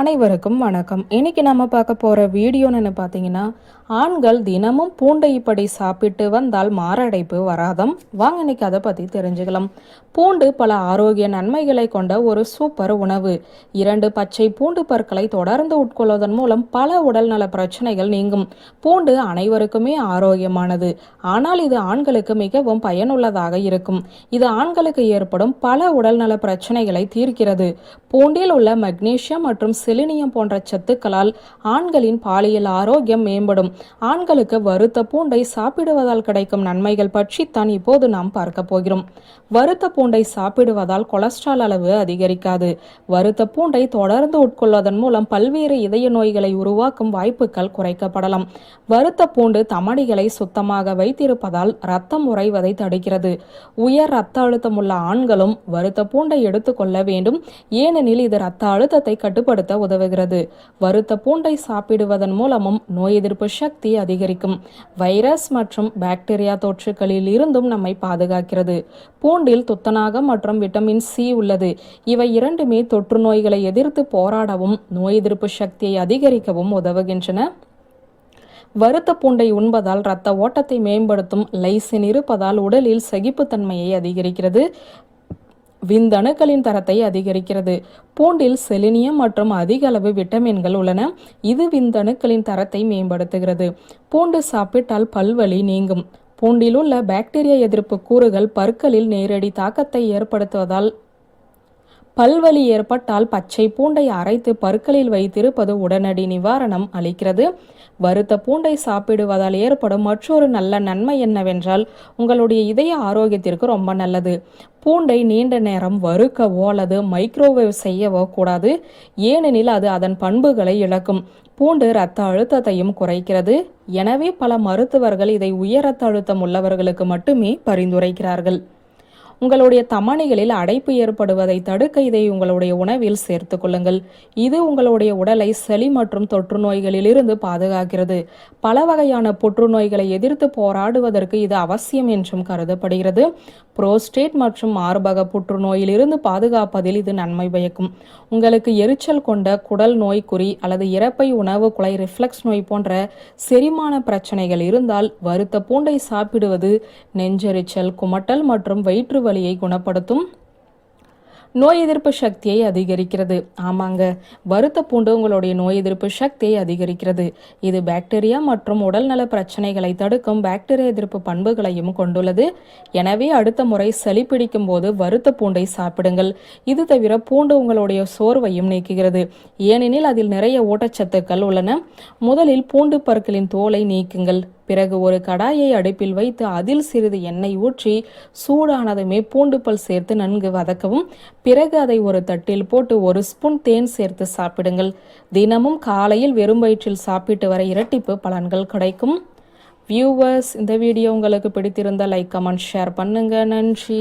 அனைவருக்கும் வணக்கம். இன்றைக்கி நம்ம பார்க்க போகிற வீடியோன்னு பார்த்தீங்கன்னா ஆண்கள் தினமும் பூண்டை இப்படி சாப்பிட்டு வந்தால் மாரடைப்பு வராதம். வாங்க இன்னைக்கு அதை பற்றி தெரிஞ்சுக்கலாம். பூண்டு பல ஆரோக்கிய நன்மைகளை கொண்ட ஒரு சூப்பர் உணவு. இரண்டு பச்சை பூண்டு பற்களை தொடர்ந்து உட்கொள்வதன் மூலம் பல உடல்நல பிரச்சனைகள் நீங்கும். பூண்டு அனைவருக்குமே ஆரோக்கியமானது. ஆனால் இது ஆண்களுக்கு மிகவும் பயனுள்ளதாக இருக்கும். இது ஆண்களுக்கு ஏற்படும் பல உடல்நல பிரச்சனைகளை தீர்க்கிறது. பூண்டில் உள்ள மெக்னீசியம் மற்றும் செலினியம் போன்ற சத்துக்களால் ஆண்களின் பாலியல் ஆரோக்கியம் மேம்படும். ஆண்களுக்கு வறுத்த பூண்டை சாப்பிடுவதால் கிடைக்கும் நன்மைகள் பற்றி தான் இப்போது நாம் பார்க்க போகிறோம். வறுத்த பூண்டை சாப்பிடுவதால் கொலஸ்ட்ரால் அளவு அதிகரிக்காது. வறுத்த பூண்டை தொடர்ந்து உட்கொள்வதன் மூலம் பல்வேறு இதய நோய்களை உருவாக்கும் வாய்ப்புகள் குறைக்கப்படலாம். வறுத்த பூண்டு தமணிகளை சுத்தமாக வைத்திருப்பதால் ரத்தம் உறைவதை தடுக்கிறது. உயர் ரத்த அழுத்தம் உள்ள ஆண்களும் வறுத்த பூண்டை எடுத்துக்கொள்ள வேண்டும். ஏனெனில் இது ரத்த அழுத்தத்தை கட்டுப்படுத்த உதவுகிறது. வறுத்த பூண்டை சாப்பிடுவதன் மூலமும் நோய் எதிர்ப்பு சக்தி அதிகரிக்கும். வைரஸ் மற்றும் பாக்டீரியா தொற்றுகளில் இருந்தும் நம்மை பாதுகாக்கிறது. பூண்டில் துத்தநாகம் மற்றும் விட்டமின் சி உள்ளது. இவை இரண்டுமே தொற்று நோய்களை எதிர்த்து போராடவும் நோய் எதிர்ப்பு சக்தியை அதிகரிக்கவும் உதவுகின்றன. வறுத்த பூண்டை உண்பதால் இரத்த ஓட்டத்தை மேம்படுத்தும் லைசின் இருப்பதால் உடலில் சகிப்புத்தன்மையை அதிகரிக்கிறது. விந்தணுக்களின் தரத்தை அதிகரிக்கிறது. பூண்டில் செலினியம் மற்றும் அதிக அளவு விட்டமின்கள் உள்ளன. இது விந்தணுக்களின் தரத்தை மேம்படுத்துகிறது. பூண்டு சாப்பிட்டால் பல்வலி நீங்கும். பூண்டில் உள்ள பாக்டீரியா எதிர்ப்பு கூறுகள் பற்களில் நேரடி தாக்கத்தை ஏற்படுத்துவதால் பல்வலி ஏற்பட்டால் பச்சை பூண்டை அரைத்து பற்களில் வைத்திருப்பது உடனடி நிவாரணம் அளிக்கிறது. வறுத்த பூண்டை சாப்பிடுவதால் ஏற்படும் மற்றொரு நல்ல நன்மை என்னவென்றால் உங்களுடைய இதய ஆரோக்கியத்திற்கு ரொம்ப நல்லது. பூண்டை நீண்ட நேரம் வறுக்கவோ அல்லது மைக்ரோவேவ் செய்யவோ கூடாது. ஏனெனில் அது அதன் பண்புகளை இழக்கும். பூண்டு இரத்த அழுத்தத்தையும் குறைக்கிறது. எனவே பல மருத்துவர்கள் இதை உயர் இரத்த அழுத்தம் உள்ளவர்களுக்கு மட்டுமே பரிந்துரைக்கிறார்கள். உங்களுடைய தமணிகளில் அடைப்பு ஏற்படுவதை தடுக்க இதை உங்களுடைய உணவில் சேர்த்து கொள்ளுங்கள். இது உங்களுடைய உடலை சளி மற்றும் தொற்று நோய்களில் இருந்து பாதுகாக்கிறது. பல வகையான புற்றுநோய்களை எதிர்த்து போராடுவதற்கு இது அவசியம் என்றும் கருதப்படுகிறது. புரோஸ்டேட் மற்றும் மார்பக புற்றுநோயில் இருந்து பாதுகாப்பதில் இது நன்மை பயக்கும். உங்களுக்கு எரிச்சல் கொண்ட குடல் நோய் குறி அல்லது இறப்பை உணவு குலை ரிஃப்ளெக்ஸ் நோய் போன்ற செரிமான பிரச்சனைகள் இருந்தால் வறுத்த பூண்டை சாப்பிடுவது நெஞ்செரிச்சல் குமட்டல் மற்றும் வயிற்று வலியை குணப்படுத்தும். நோய் எதிர்ப்பு சக்தியை அதிகரிக்கிறது. ஆமாங்க. வறுத்த பூண்டு உங்களுடைய நோய் எதிர்ப்பு சக்தியை அதிகரிக்கிறது. இது பாக்டீரியா மற்றும் உடல்நல பிரச்சனைகளை தடுக்கும் பாக்டீரியா எதிர்ப்பு பண்புகளையும் கொண்டுள்ளது. எனவே அடுத்த முறை சளி பிடிக்கும் போது வறுத்த பூண்டை சாப்பிடுங்கள். இது தவிர பூண்டு உங்களுடைய சோர்வையும் நீக்குகிறது. ஏனெனில் அதில் நிறைய ஊட்டச்சத்துக்கள் உள்ளன. முதலில் பூண்டு பற்களின் தோலை நீக்குங்கள். பிறகு ஒரு கடாயை அடுப்பில் வைத்து அதில் சிறிது எண்ணெய் ஊற்றி சூடானதுமே பூண்டுப்பல் சேர்த்து நன்கு வதக்கவும் பிறகு அதை ஒரு தட்டில் போட்டு ஒரு ஸ்பூன் தேன் சேர்த்து சாப்பிடுங்கள். தினமும் காலையில் வெறும் வயிற்றில் சாப்பிட்டு வர இரட்டிப்பு பலன்கள் கிடைக்கும். வியூவர்ஸ் இந்த வீடியோ உங்களுக்கு பிடித்திருந்தால் லைக் கமெண்ட் ஷேர் பண்ணுங்கள் நன்றி.